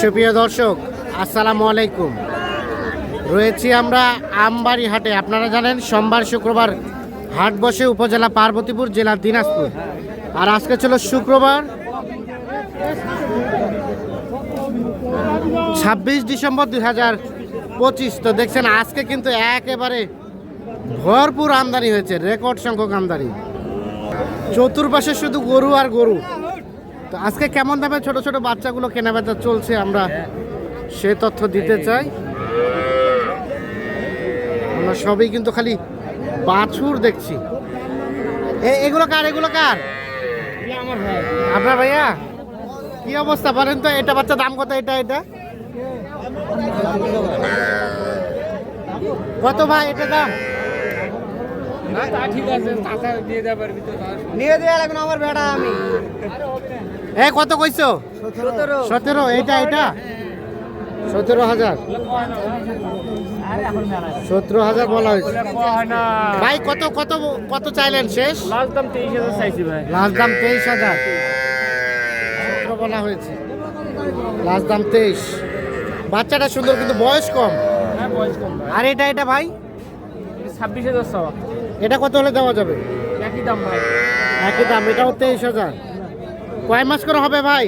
সুপ্রিয় দর্শক, আসসালামু আলাইকুম। রয়েছি আমরা আমবাড়ি হাটে আপনারা জানেন, সোমবার শুক্রবার হাট বসে উপজেলা পার্বতীপুর জেলা দিনাজপুর। আর আজকে ছিল শুক্রবার ছাব্বিশ ডিসেম্বর দুই হাজার পঁচিশ। তো দেখছেন, আজকে কিন্তু একেবারে ভরপুর আমদানি হয়েছে, রেকর্ড সংখ্যক আমদানি। চতুর্পাশে শুধু গরু আর গরু। তো আজকে কেমন দামে ছোট ছোট বাচ্চাগুলো কেনাবেচা চলছে আমরা সে তথ্য দিতে চাই। আমরা সবই কিন্তু খালি বাছুর দেখছি। এগুলো কার এগুলো কার? আপনার ভাইয়া কি অবস্থা বলেন তো এটা বাচ্চা দাম কত এটা এটা? কত ভাই এটা দাম? নিয়ে দেওয়া লাগবে আমার বেড়া আমি। এ কত কইছো? সতেরো। এটা এটা সতেরো হাজার। সতেরো হাজার বলা হয়েছে। ভাই কত কত কত চাইলেন শেষ? লাস্ট দাম তেইশ হাজার চাইছি ভাই। লাস্ট দাম তেইশ হাজার। সতেরো বলা হয়েছে। লাস্ট দাম তেইশ। বাচ্চাটা সুন্দর কিন্তু বয়স কম। হ্যাঁ বয়স কম আর এটা এটা ভাই? ছাব্বিশ হাজার এটা কত হলে দেওয়া যাবে? একই দাম ভাই। একই দাম এটাও তেইশ হাজার। কয় মাস করে হবে ভাই?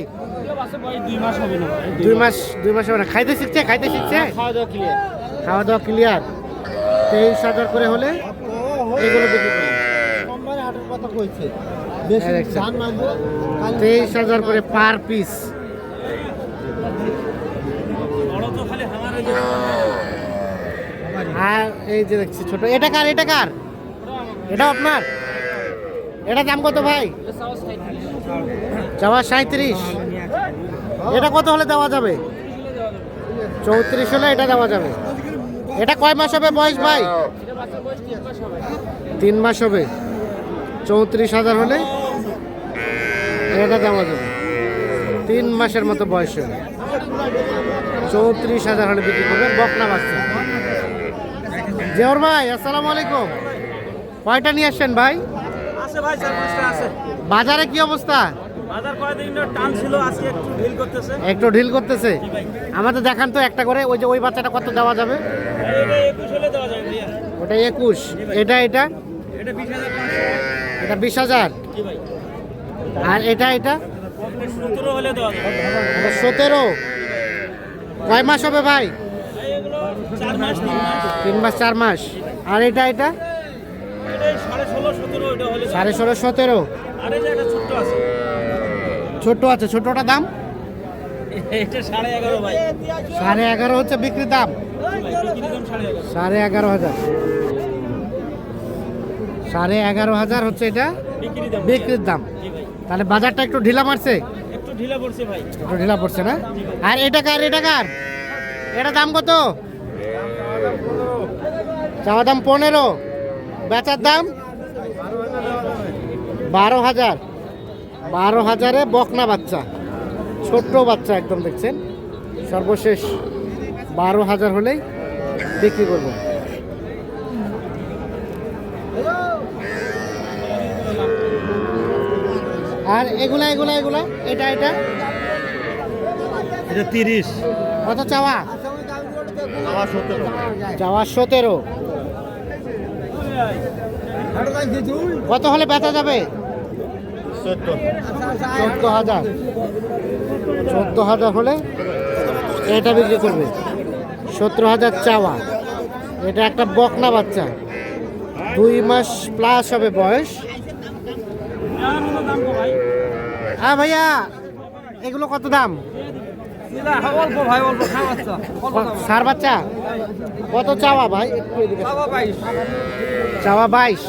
দুই মাস দুই মাস হবে না। খাইতে শিখছে? খাইতে শিখছে? খাওয়া দাওয়া ক্লিয়ার খাওয়া দাওয়া ক্লিয়ার তেইশ হাজার করে হলে এগুলো বিক্রি হ্যাঁ, তেইশ হাজার করে পার পিস আর এই যে দেখছি ছোট এটা কার এটা কার? এটা আপনার? এটা দাম কত ভাই? চাওয়া সাঁত্রিশ এটা কত হলে দেওয়া যাবে? চৌত্রিশ হলে এটা দেওয়া যাবে। এটা কয় মাস হবে বয়স ভাই? তিন মাস হবে। চৌত্রিশ হাজার হলে এটা দেওয়া যাবে। তিন মাসের মতো বয়স হবে। চৌত্রিশ হাজার হলে বিক্রি করবেন বকনা বাচ্চা জেওর ভাই, আসসালামু আলাইকুম। কয়টা নিয়ে আসছেন ভাই? বাজারে কি অবস্থা? বাজার কয়েকদিন ধরে টান ছিল আজকে একটু ঢিল করতেছে। একটু ঢিল করতেছে? আমাদের দেখান তো একটা করে ওই যে ওই বাচ্চাটা কত দেওয়া যাবে? ওটা একুশ। এটা এটা? এটা বিশ হাজার আর এটা এটা? সতেরো কয় মাস হবে ভাই? তিন মাস। চার মাস। আর এটা এটা? সাড়ে ষোলো সতেরো। ছোট আছে। ছোটটা দাম? সাড়ে এগারো হচ্ছে বিক্রির দাম। সাড়ে এগারো হাজার। সাড়ে এগারো হাজার হচ্ছে এটা বিক্রির দাম। তাহলে বাজারটা একটু ঢিলা মারছে? একটু ঢিলা পড়ছে ভাই। একটু ঢিলা পড়ছে না? আর এটা কার এটা কার? এটা দাম কত? চাওয়া দাম পনেরো। বেচার দাম? বারো হাজার। বারো হাজারে বকনা বাচ্চা। ছোট্ট বাচ্চা একদম দেখছেন। সর্বশেষ বারো হাজার হলেই বিক্রি করব। আর এগুলা এগুলা এগুলা? এটা এটা? এটা তিরিশ। কত চাওয়া? চাওয়া সতেরো। কত হলে বেচা যাবে? চোদ্দ হাজার। চোদ্দ হাজার হলে এটা বিক্রি করবে। সতেরো হাজার চাওয়া। এটা একটা বকনা বাচ্চা। দুই মাস প্লাস হবে বয়স। হ্যাঁ ভাইয়া এগুলো কত দাম? অল্প ভাই অল্প সার বাচ্চা? কত চাওয়া ভাই? চাওয়া বাইশ।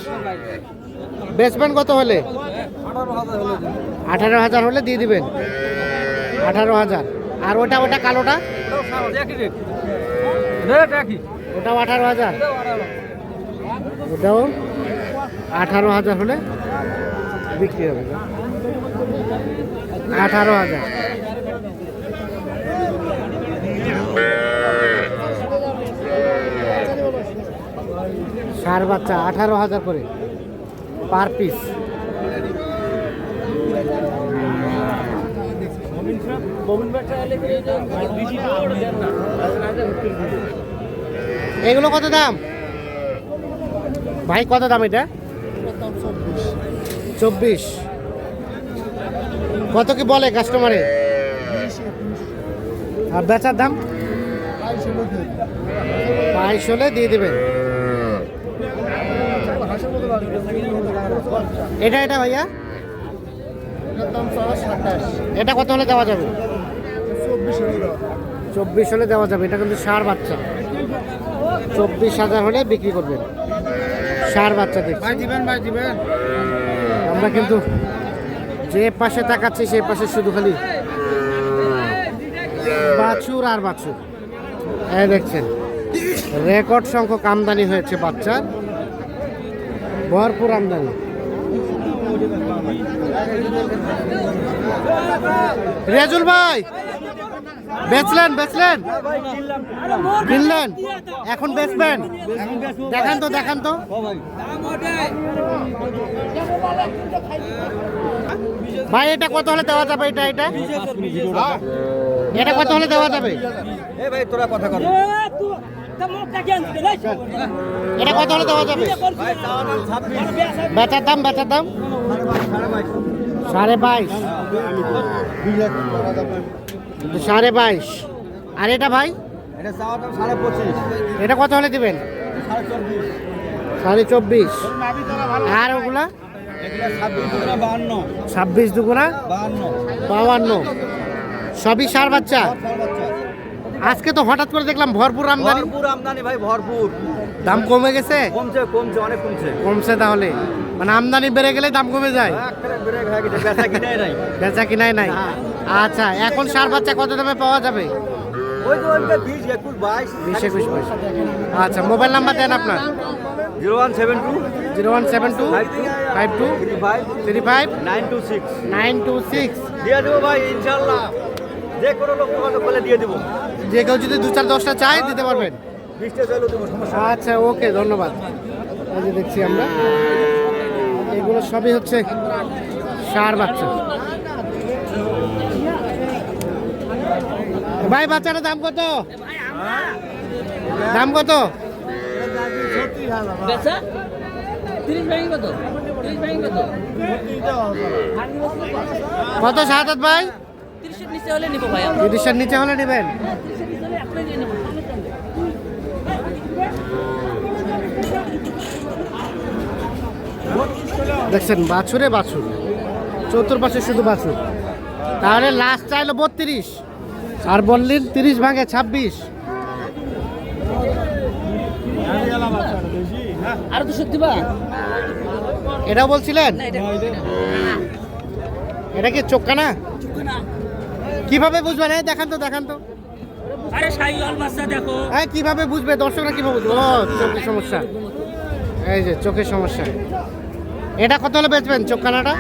বেচবেন কত হলে? আঠারো হাজার হলে দিয়ে দিবেন? আঠারো হাজার। আর ওটা ওটা কালোটা? ওটাও আঠারো হাজার। ওটাও আঠারো হাজার হলে বিক্রি হবে। আঠারো হাজার। সার বাচ্চা আঠারো হাজার করে। Per piece. এগুলো কত দাম? ভাই, কত দাম এটা? চব্বিশ। কত কি বলে কাস্টমারে আর বেচার দাম? বাইশ হলে দিয়ে দেবেন। এটা এটা ভাইয়া? এটা কত হলে দেওয়া যাবে? চব্বিশ হলে দেওয়া যাবে। এটা কিন্তু সার বাচ্চা। চব্বিশ হাজার হলে বিক্রি করবেন। সার বাচ্চা দিবেন ভাই দিবেন। আমরা কিন্তু যে পাশে তাকাচ্ছি সেই পাশে শুধু খালি বাছুর আর বাছুর। হ্যাঁ দেখছেন রেকর্ড সংখ্যক আমদানি হয়েছে বাচ্চার। ভরপুর আমদানি। রেজুল ভাই বেচলেন বেচলেন কিনলেন এখন বেচবেন দেখান তো দেখান তো। ভাই এটা কত হলে দেওয়া যাবে এটা এটা? এটা কত হলে দেওয়া যাবে? এ ভাই তোরা কথা কর। এটা কত হলে দেওয়া যাবে? বেচার দাম বেচার দাম? সাড়ে বাইশ। সাড়ে বাইশ। আর এটা ভাই? এটা কত হলে দিবেন? সাড়ে চব্বিশ। আর ওগুলা? ছাব্বিশ বাহান্ন। বাউান্ন সবই সার বাচ্চা? আজকে তো হঠাৎ করে দেখলাম ভরপুর আমদানি। ভরপুর আমদানি ভাই ভরপুর। দাম কমে গেছে? কমছে কমছে অনেক কমছে। কমছে তাহলে। মানে আমদানি বেড়ে গেলে দাম কমে যায়। হয়ে গেছে বেচা কিনাই নাই। নাই। আচ্ছা এখন সার বাচ্চা কত দামে পাওয়া যাবে? বিশ একুশ বাইশ। আচ্ছা মোবাইল নাম্বার দেন আপনার। Zero one seven two. Zero one seven two. Five two three five nine two six nine two six দিয়ে দেবো ভাই ইনশাল্লাহ যে কোনো লোক করলে দিয়ে দেবো। যে কেউ যদি দু চার দশটা চাই দিতে পারবেন। সমস্যা নেই। আচ্ছা ওকে ধন্যবাদ। এই যে দেখছি আমরা এগুলো সবই হচ্ছে সার বাচ্চা। ভাই বাচ্চাটার দাম কত? দাম কত? তিরিশ কত? কত সাহায্য ভাই? তিরিশের নিচে হলে নেবেন? নেব দেখছেন বাছুরে বাছুর। চতুর্পাশে শুধু বাছুর। তাহলে লাস্ট চাইলো বত্রিশ। আর বললেন তিরিশ ভাগে ছাব্বিশ। আর তো সত্যি বা এটাও বলছিলেন? এটা এটা কি চোখা না। না কীভাবে বুঝবেন? এই দেখান তো দেখান তো। আরে সাই অল বাচ্চা দেখো। হ্যাঁ কীভাবে বুঝবে? দর্শকরা কীভাবে বুঝবে? ও চোখের সমস্যা। এই যে চোখের সমস্যা। এটা কত হলে বেচবেন চোখ কানাটা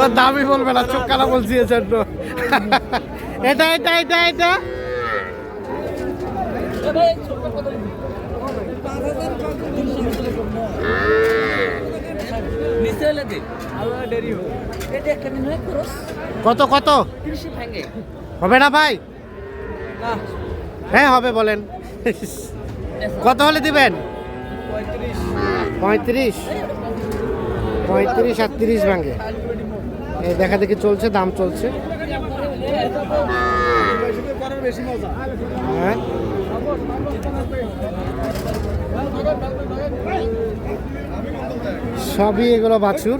ও দামি বলবে না চোখ কানা বলছি এজন্য। এটা এটা এটা এটা এ ভাই ছোট কত নিচে হলে দে আল্লাহ দেরি হবে এটা একটা দিন হয় কত কত? হবে না ভাই? হ্যাঁ হবে, বলেন। কত হলে দিবেন? পঁয়ত্রিশ। পঁয়ত্রিশ আর তিরিশ ভাঙে এই দেখা দেখি চলছে, দাম চলছে। হ্যাঁ। সবই এগুলো বাছুর।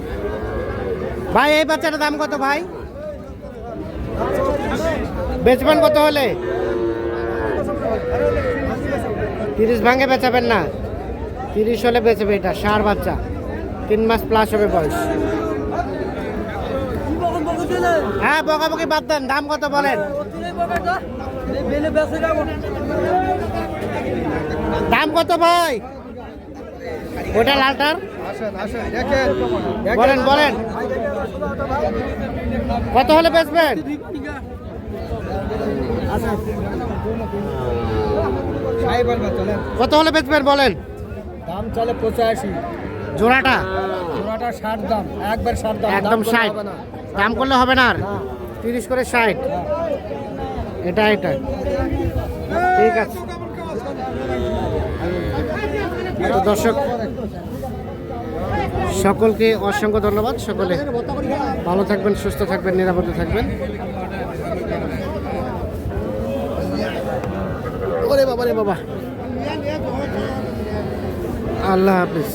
ভাই, এই বাচ্চাটার দাম কত ভাই? বেচবেন কত হলে? তিরিশ ভাঙে বেচাবেন না। তিরিশ হলে বেচবে এটা, সার বাচ্চা। তিন মাস প্লাস হবে বয়স। হ্যাঁ বকাবকি বাদ দেন, দাম কত বলেন? দাম কত ভাই? ওটা লালটার? বলেন বলেন। কত হলে বেচবেন? কত হলে বেচবেন বলেন? দাম চলে পঁচাশি। জোড়াটা? জোড়াটা ষাট দাম। একবার ষাট দাম। একদম ষাট। দাম করলে হবে না আর। তিরিশ করে ষাট। এটা এটা। ঠিক আছে। দর্শক, সকলকে অসংখ্য ধন্যবাদ। সকলে ভালো থাকবেন, সুস্থ থাকবেন, নিরাপদে থাকবেন। ওরে বাবা, রে বাবা। আল্লাহ হাফিজ।